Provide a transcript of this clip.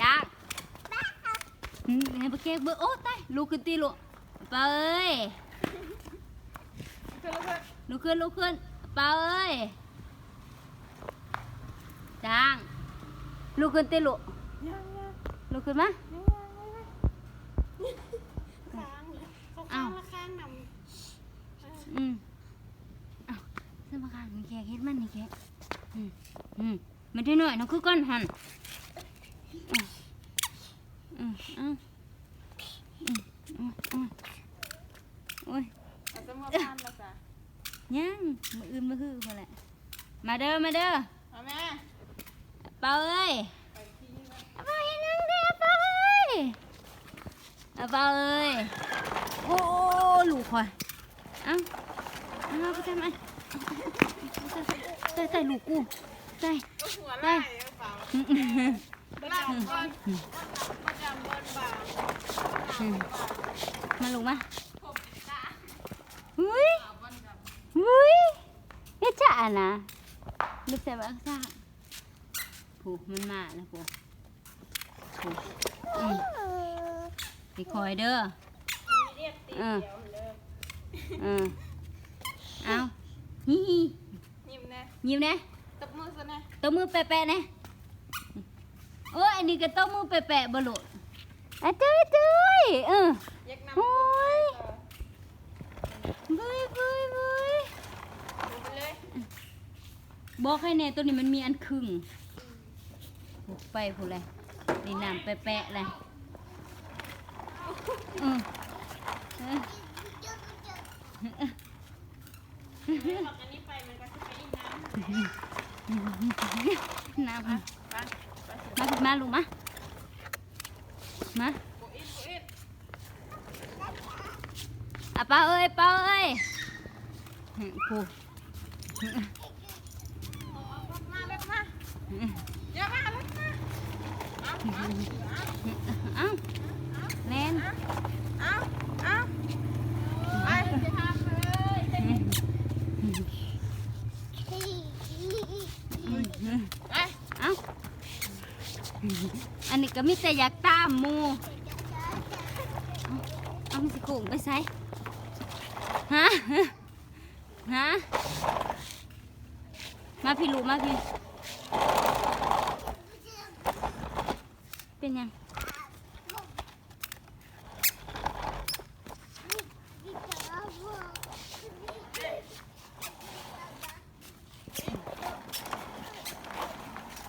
จ้างอืมให้ปลาแก้เบอร์โอ้ตายลูกขึ้นตีลูกปเอ้ยลุกขึ้นลุกขึ้นเปเอ้ยจ้างลุกขึ้นตีลูกลุกขึ้นมายังยังค้างลยเขาอ้างละค้างนำอืมเอาเสื้อมาข้างนี่แกเฮ็ดมันนี่แกอืมอืม มันได้หน่อยเนาะคือก้อนหันอืมอืมอืมอืมอืมอืมโอ้ยอาจจะมาพันละจ้ะยังมืออื่นมือฮือพอแหละมาเด้อมาเด้อเอาแม่เปาเอ้ยไปที่นี่นะเอาเปาเฮ็ดนังเด้อเปาเอ้ยเอาเปาเอ้ยโอ้ลูกคอยเอ้าเอาไปทำไมใส่ใส่ลูกกู ใส่ก็หัวไล่หรือเปล่าล่างบอลประจำบอลบ่าวอืมมาลูกมาผมตาหุยบอลกับหุยเฮ็ดจ้านะลูกใส่บ้าซ่าผูมันมาแล้วผูผูอืมไปคอยเด้อเรียกตีเออเดียวเลยเออเอาฮิฮิยิ้มนะยิ้มนะ ตบมือซะนะตบมือแปะๆนะโอ้ยอันนี้ก็ตบมือแปะๆบ่ลูกอะตุ้ยตุ้ยเออยักนำโอ้ยเออบุยบุยบุยดูไปเลยบอกให้แน่ตัวนี้มันมีอันครึ่งผูกไปผูกเลยนี่น้ำแปะๆเลยอืมเออบอกอันนี้ไปมันก็จะไปอีกน้ำ น้ำมาไปไปผิดมาลูกมา มาโบอินโบอินอะเป้าเอ้ยเป้าเอ้ยหึกูมาเล็กมาอย่ามาเล็กมาเอาเอา เอ้าแน่น เอาเอาไปจะทำเลย ไป เอ้าอันนี้ก็มีแต่อยากตามหมูเอามันสิโกงไปใส่ฮะ ฮะ มาพี่ลูกมาพี่ เป็นยังโอ้